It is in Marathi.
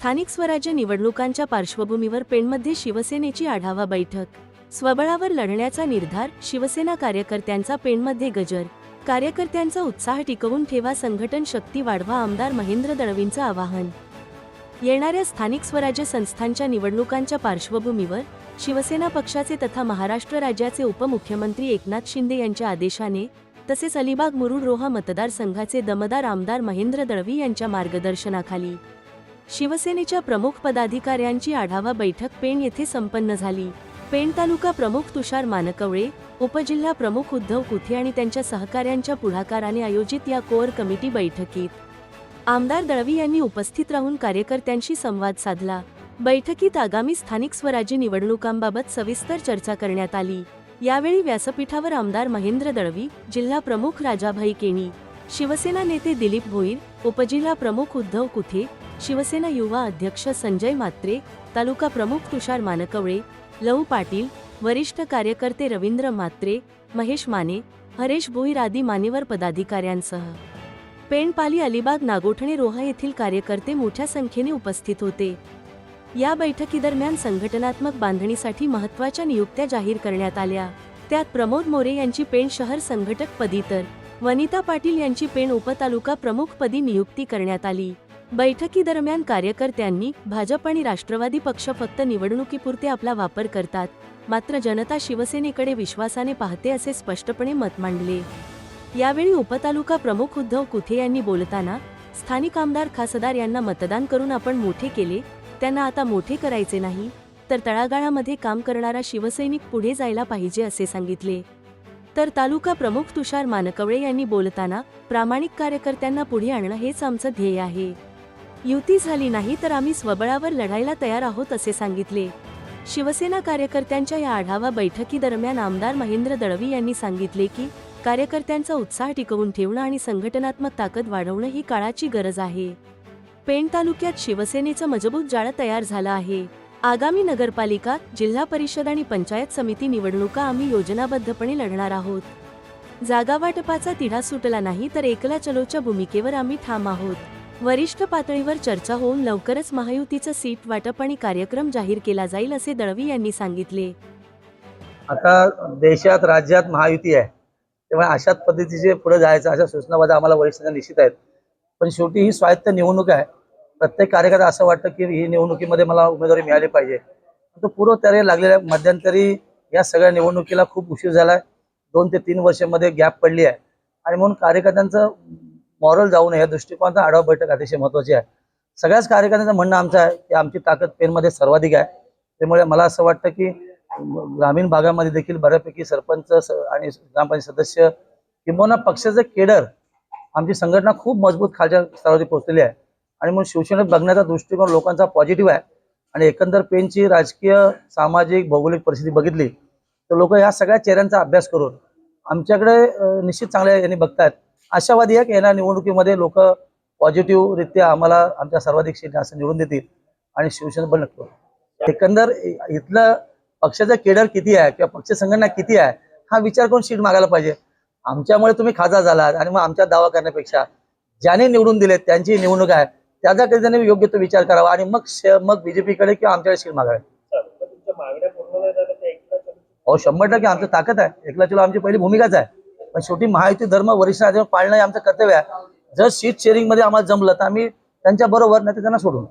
स्थानिक स्वराज्य निवडणुकांच्या पार्श्वभूमीवर पेणमध्ये शिवसेनेची आढावा बैठक. स्वबळावर लढण्याचा निर्धार शिवसेना कार्यकर्त्यांचा पेणमध्ये गजर. कार्यकर्त्यांचा उत्साह टिकवून ठेवा संघटन शक्ती वाढवा आमदार महेंद्र दळवींचं आवाहन. येणाऱ्या स्थानिक स्वराज्य संस्थांच्या निवडणुकांच्या पार्श्वभूमीवर शिवसेना पक्षाचे तथा महाराष्ट्र राज्याचे उपमुख्यमंत्री एकनाथ शिंदे यांच्या आदेशाने तसेच अलिबाग मुरुड रोहा मतदारसंघाचे दमदार आमदार महेंद्र दळवी यांच्या मार्गदर्शनाखाली शिवसेनेच्या प्रमुख पदाधिकाऱ्यांची आढावा बैठक पेण येथे संपन्न झाली. पेण तालुका प्रमुख तुषार मानकवळे उपजिल्हा प्रमुख उद्धव कुथे आणि त्यांच्या सहकाऱ्यांच्या पुढाकाराने आयोजित या कोअर कमिटी बैठकीत. आमदार दळवी यांनी उपस्थित राहून कार्यकर्त्यांशी संवाद साधला. बैठकीत आगामी स्थानिक स्वराज्य निवडणुकांबाबत सविस्तर चर्चा करण्यात आली. यावेळी व्यासपीठावर आमदार महेंद्र दळवी जिल्हा प्रमुख राजाभाई केणी शिवसेना नेते दिलीप भोईर उपजिल्हा प्रमुख उद्धव कुथे शिवसेना युवा अध्यक्ष संजय मात्रे तालुका प्रमुख तुषार मानकवळे लहू पाटील वरिष्ठ कार्यकर्ते रवींद्र मात्रे महेश माने हरेश भोईर आदी मान्यवर पदाधिकाऱ्यांसह. पेणपाली अलिबाग नागोठणे रोहा येथील कार्यकर्ते मोठ्या संख्येने उपस्थित होते. या बैठकीदरम्यान संघटनात्मक बांधणीसाठी महत्त्वाच्या नियुक्त्या जाहीर करण्यात आल्या. त्यात प्रमोद मोरे यांची पेण शहर संघटक पदी तर वनिता पाटील यांची पेण उपतालुका प्रमुख पदी नियुक्ती करण्यात आली. बैठकीदरम्यान कार्यकर्त्यांनी भाजप आणि राष्ट्रवादी पक्ष फक्त निवडणुकीपुरते आपला वापर करतात मात्र जनता शिवसेनेकडे विश्वासाने पाहते असे स्पष्टपणे मत मांडले. यावेळी उपतालुका प्रमुख उद्धव कुथे यांनी बोलताना स्थानिक आमदार खासदार यांना मतदान करून आपण मोठे केले त्यांना आता मोठे करायचे नाही तर तळागाळामध्ये काम करणारा शिवसैनिक पुढे जायला पाहिजे असे सांगितले. तर तालुका प्रमुख तुषार मानकवळे यांनी बोलताना प्रामाणिक कार्यकर्त्यांना पुढे आणणं हेच आमचं ध्येय आहे. युती झाली नाही तर आम्ही स्वबळावर लढायला तयार आहोत असे सांगितले. शिवसेना कार्यकर्त्यांच्या या आढावा बैठकीदरम्यान आमदार महेंद्र दळवी यांनी सांगितले की कार्यकर्त्यांचा उत्साह टिकवून ठेवणं आणि संघटनात्मक ताकद वाढवणं ही काळाची गरज आहे. पेण तालुक्यात शिवसेनेचं मजबूत जाळं तयार झालं आहे. आगामी नगरपालिका जिल्हा परिषद आणि पंचायत समिती निवडणुका आम्ही योजनाबद्धपणे लढणार आहोत. जागावाटपाचा तिढा सुटला नाही तर एकला चलोच्या भूमिकेवर आम्ही ठाम आहोत. वरिष्ठ पातळीवर चर्चा होऊन लवकरच महायुतीचं सीट वाटप आणि कार्यक्रम जाहीर केला जाईल असे दळवी यांनी सांगितले. आता देशात राज्यात महायुती आहे. त्यामुळे अशाच पद्धतीचे पुढे जायचं अशा सूचनाबाधा आम्हाला वरिष्ठांना निश्चित आहेत. पण शेवटी ही स्वायत्त निवडणूक आहे. प्रत्येक कार्यकर्ता असं वाटतं की ही निवडणुकीमध्ये मला उमेदवारी मिळाली पाहिजे. तो पूर्वतयारी लागलेल्या मध्यंतरी या सगळ्या निवडणुकीला खूप उशीर झाला आहे दोन ते तीन वर्षामध्ये गॅप पडली आहे. आणि म्हणून कार्यकर्त्यांचं मॉरल जाऊ नये या दृष्टिकोनाचा आढावा बैठक अतिशय महत्वाची आहे. सगळ्याच कार्यकर्त्यांचं म्हणणं आमचं आहे की आमची ताकद पेनमध्ये सर्वाधिक आहे. त्यामुळे मला असं वाटतं की ग्रामीण भागामध्ये देखील बऱ्यापैकी सरपंच आणि ग्रामपंचायत सदस्य किंबहुना पक्षाचं केडर आमची संघटना खूप मजबूत खालच्या स्तरावरती पोहोचलेली आहे. आणि म्हणून शिवसेनेत बघण्याचा दृष्टिकोन लोकांचा पॉझिटिव्ह आहे. आणि एकंदर पेनची राजकीय सामाजिक भौगोलिक परिस्थिती बघितली तर लोक या सगळ्या चेहऱ्यांचा अभ्यास करून आमच्याकडे निश्चित चांगल्या यांनी बघतायत. आशावादी आहे की येणाऱ्या निवडणुकीमध्ये लोक पॉझिटिव्ह रित्या आम्हाला आमच्या सर्वाधिक सीट असं निवडून देतील आणि शिवसेना बल नक्की एकंदर इथलं पक्षाचं केडर किती आहे किंवा पक्ष संघटना किती आहे हा विचार करून सीट मागायला पाहिजे. आमच्यामुळे तुम्ही खासदार झालात आणि मग आमच्या दावा करण्यापेक्षा ज्याने निवडून दिले त्यांची निवडणूक आहे त्याचा कधी त्याने योग्य तो विचार करावा आणि मग मग बीजेपीकडे किंवा आमच्याकडे सीट मागावे. हो शंभर टक्के आमचं ताकद आहे. एकला चलो आमची पहिली भूमिकाच आहे. पण शेवटी महायुती धर्म वरिष्ठ नागरिक पाळणं हे आमचं कर्तव्य आहे. जर सीट शेअरिंगमध्ये आम्हाला जमलं तर आम्ही त्यांच्या बरोबर नाही तर त्यांना सोडून.